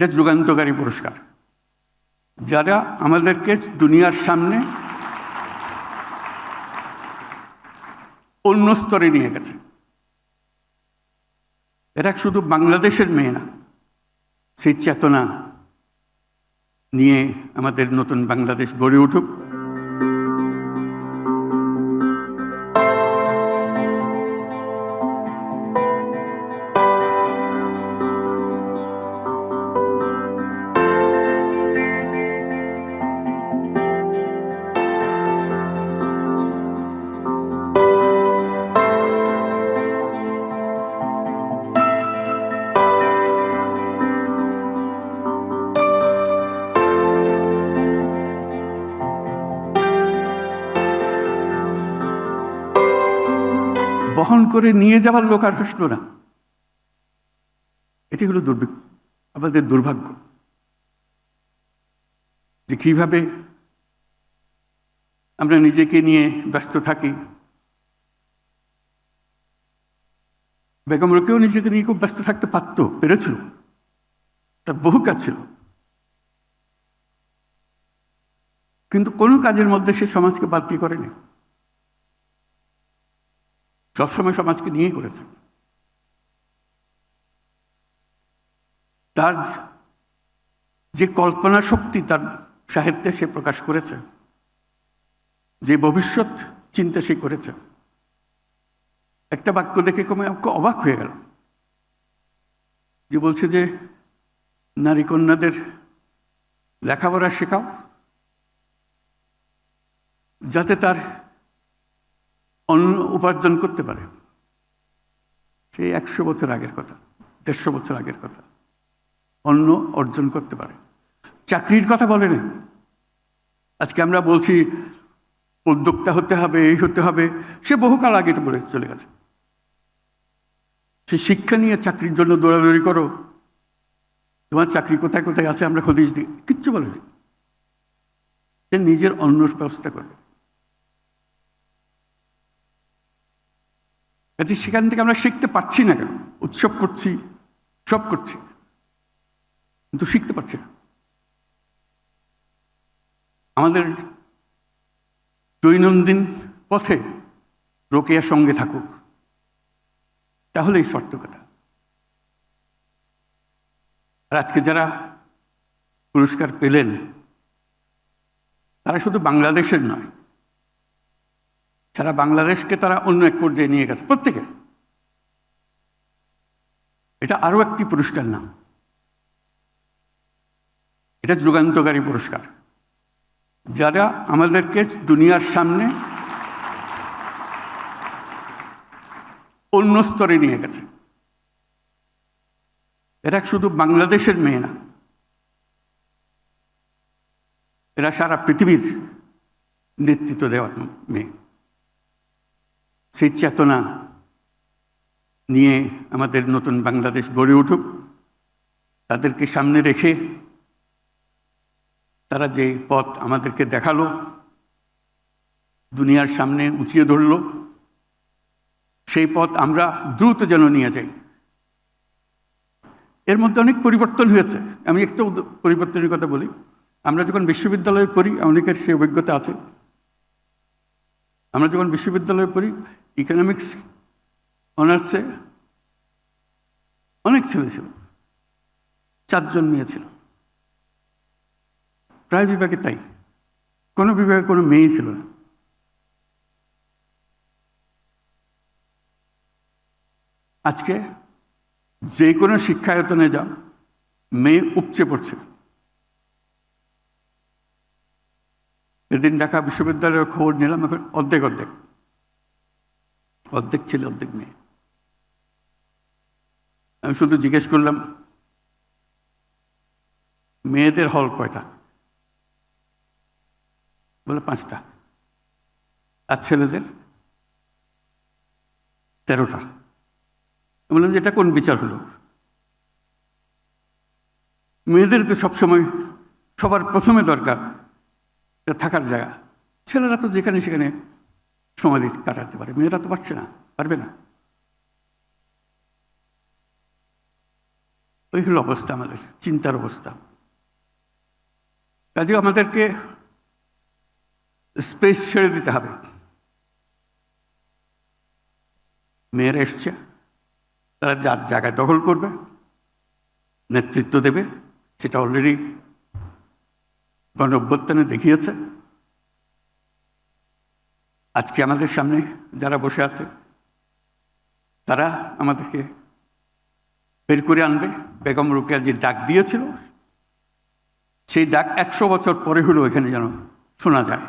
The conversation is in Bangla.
এটা যুগান্তকারী পুরস্কার। যারা আমাদেরকে দুনিয়ার সামনে অন্য স্তরে নিয়ে গেছে। এরা শুধু বাংলাদেশের মেয়ে না, সেই চেতনা নিয়ে আমাদের নতুন বাংলাদেশ গড়ে উঠুক। বহন করে নিয়ে যাওয়ার লোক আর আসলো না। এটি হলো দুর্ভিক্ষ আমাদের দুর্ভাগ্য। যে কীভাবে আমরা নিজেকে নিয়ে ব্যস্ত থাকি। বেগম রোকেও নিজেকে নিয়ে খুব ব্যস্ত থাকতে পারত, পেরেছিল। তার বহু কাজ ছিল। কিন্তু কোনো কাজের মধ্যে সে সমাজকে বাদ করেনি। সবসময় সমাজকে নিয়ে করেছে। তার যে কল্পনা শক্তি তার সাহিত্যে সে প্রকাশ করেছে। যে ভবিষ্যৎ চিন্তা সে করেছে। একটা বাক্য দেখে কমে অবাক হয়ে গেল। যে বলছে যে, নারী কন্যাদের লেখাপড়া শেখাও, যাতে তার উপার্জন করতে পারে। সেই একশো বছর আগের কথা, দেড়শো বছর আগের কথা। অন্য অর্জন করতে পারে। চাকরির কথা বলে না। আজকে আমরা বলছি, উদ্যোক্তা হতে হবে, এই হতে হবে। সে বহুকাল আগে বলে চলে গেছে। সে শিক্ষা নিয়ে চাকরির জন্য দৌড়াদৌড়ি করো। তোমার চাকরি কোথায় কোথায় আছে আমরা খদিস দিই কিচ্ছু বলেনি সে নিজের অন্য ব্যবস্থা করবে। কাজে সেখান থেকে আমরা শিখতে পারছি না কেন? উৎসব করছি, সব করছি। কিন্তু শিখতে পারছি না। আমাদের দৈনন্দিন পথে রোকেয়ার সঙ্গে থাকুক, তাহলে এই সার্থকতা। আর আজকে যারা পুরস্কার পেলেন, তারা শুধু বাংলাদেশের নয় সারা বাংলাদেশকে তারা অন্য এক পর্যায়ে নিয়ে গেছে, প্রত্যেকে। এটা আরও একটি পুরস্কার নাম। এটা যুগান্তকারী পুরস্কার। যারা আমাদেরকে দুনিয়ার সামনে অন্য স্তরে নিয়ে গেছে। এরা শুধু বাংলাদেশের মেয়ে না, এরা সারা পৃথিবীর নেতৃত্ব দেওয়ার মেয়ে। সেই চেতনা নিয়ে আমাদের নতুন বাংলাদেশ গড়ে উঠুক, তাদেরকে সামনে রেখে তারা যে পথ আমাদেরকে দেখাল, দুনিয়ার সামনে উঁচিয়ে ধরল, সেই পথ আমরা দ্রুত যেন নিয়ে যাই। এর মধ্যে অনেক পরিবর্তন হয়েছে। আমি একটা পরিবর্তনের কথা বলি। আমরা যখন বিশ্ববিদ্যালয়ে পড়ি, অনেকের সেই অভিজ্ঞতা আছে। আমরা যখন বিশ্ববিদ্যালয়ে পড়ি ইকোনমিক্স অনার্সে অনেক ছেলে ছিল, চারজন মেয়ে ছিল। প্রায় বিভাগে তাই, কোনো বিভাগে কোনো মেয়েই ছিল না। আজকে যে কোনো শিক্ষায়তনে যাও, মেয়ে উপচে পড়ছে। এদিন ঢাকা বিশ্ববিদ্যালয়ের খবর নিলাম, এখন অর্ধেক অর্ধেক। অর্ধেক ছিল, অর্ধেক মেয়ে। আমি শুধু জিজ্ঞেস করলাম, মেয়েদের হল কয়টা? বলে পাঁচটা। আর ছেলেদের? তেরোটা। বললাম যে এটা কোন বিচার হলো? মেয়েদের তো সবসময় সবার প্রথমে দরকার থাকার জায়গা। ছেলেরা তো যেখানে সেখানে সময় কাটাতে পারে। মেয়েরা তো পারছে না, পারবে না। ওই হলো অবস্থা আমাদের, চিন্তার অবস্থা। কাজে আমাদেরকে স্পেস ছেড়ে দিতে হবে। মেয়েরা এসছে, তারা যার জায়গায় দখল করবে, নেতৃত্ব দেবে, সেটা অলরেডি গণ দেখিয়েছে। আজকে আমাদের সামনে যারা বসে আছে, তারা আমাদেরকে বের করে আনবে। বেগম রুকিয়া যে ডাক দিয়েছিল, সেই ডাক একশো বছর পরে হলেও এখানে যেন শোনা যায়।